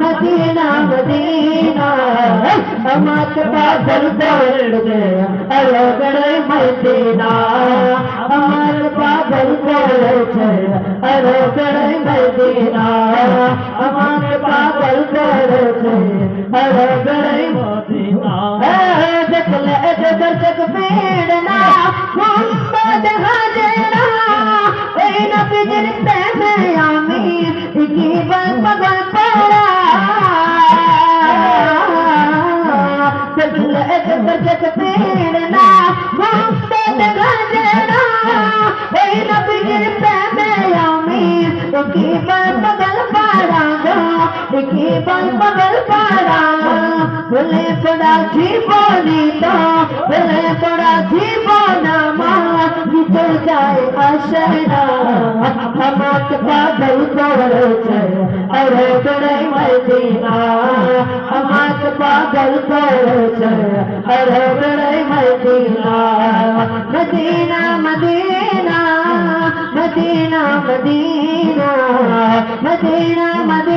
Medina Medina हमाक बादल दौड़ गया अलोगण मदीना हमार बादल दौड़ गया अलोगण मदीना हमार बादल दौड़ गया अलोगण मदीना जकल जदरक पीड़ना गुम्बद हजरा ऐ नबी जिन पे मैं आमीन इकी बल पगल جک پیڑ نہ مان تے نہ جڑا وے نبی دے پنے امی کیبل بدل پارا ہو کیبل بدل پارا بولے بڑا جی بولتا بولے بڑا جی بولتا وچو मदीना मदीना मदीना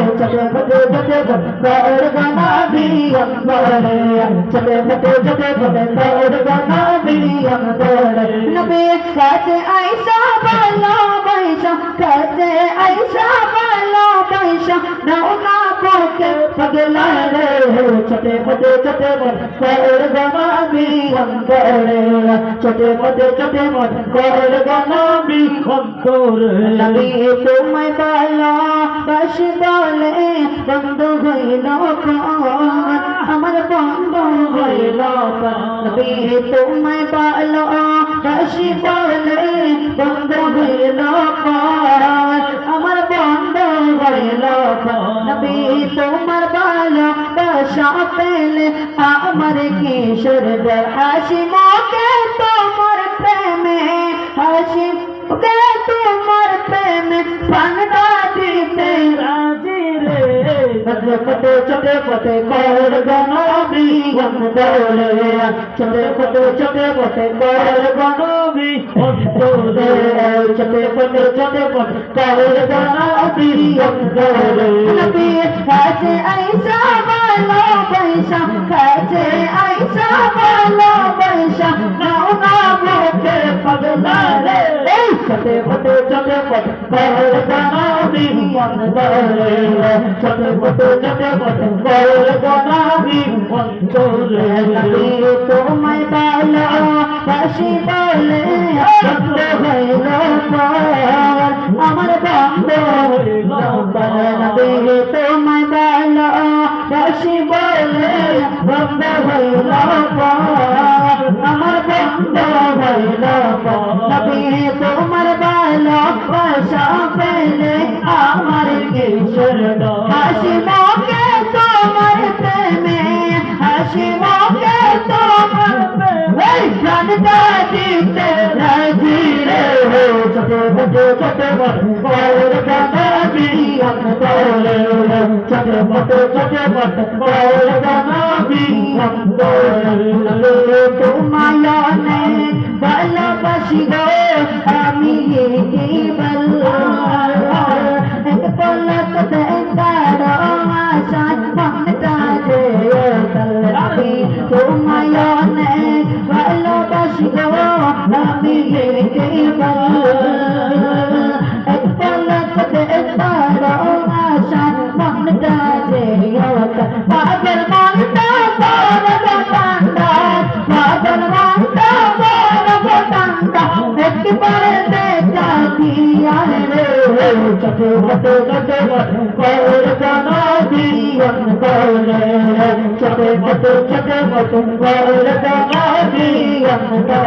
هوتي বদলা রে ছোটে মোটে ছোটে মোট কর গমাবি অন্তরে ছোটে মোটে ছোটে মোট কর গমাবি অন্তরে নবী তোমায় বলা বাস বন্ধ হইল আমার লাখো নবী তোমার ভালোবাসা পেলে আমার কিশোর হাসি মুখে তোমার প্রেমে হাসি মুখে তোমার প্রেমে প্রাণ চটে চটে পটে কর গনবি গম দোলে চটে পটে চটে পটে কর গনবি দোলে চটে পটে চটে পটে কর গনবি গম দোলে নবি কাছে আইসা বলো পয়সা কাছে আইসা বলো পয়সা নাও না মুখে পাগলা রে চটে পটে চটে পটে কর গনবি অন্তরে গনাবি অন্তরে তোমায় পালা পাশি পালে আমার বান্ধব তোমায় পালা পাশি বলে বন্ধ হইল আমার বন্ধ মায়া নেই ভালোবাসি গো আমি কেবল পলক দেখার আশা মন কাজে তোমায় আমি দেখতে একটা লাগতে পারো আশা মনটা যে পাগল মনটা বড় পান্ডা পাগল মনটা বড় পান্ডা একটি পরে দেখা দিয়া রে কত কত কত কর জানা দিয়ন করে কত কত কত কর জানা দিয়ন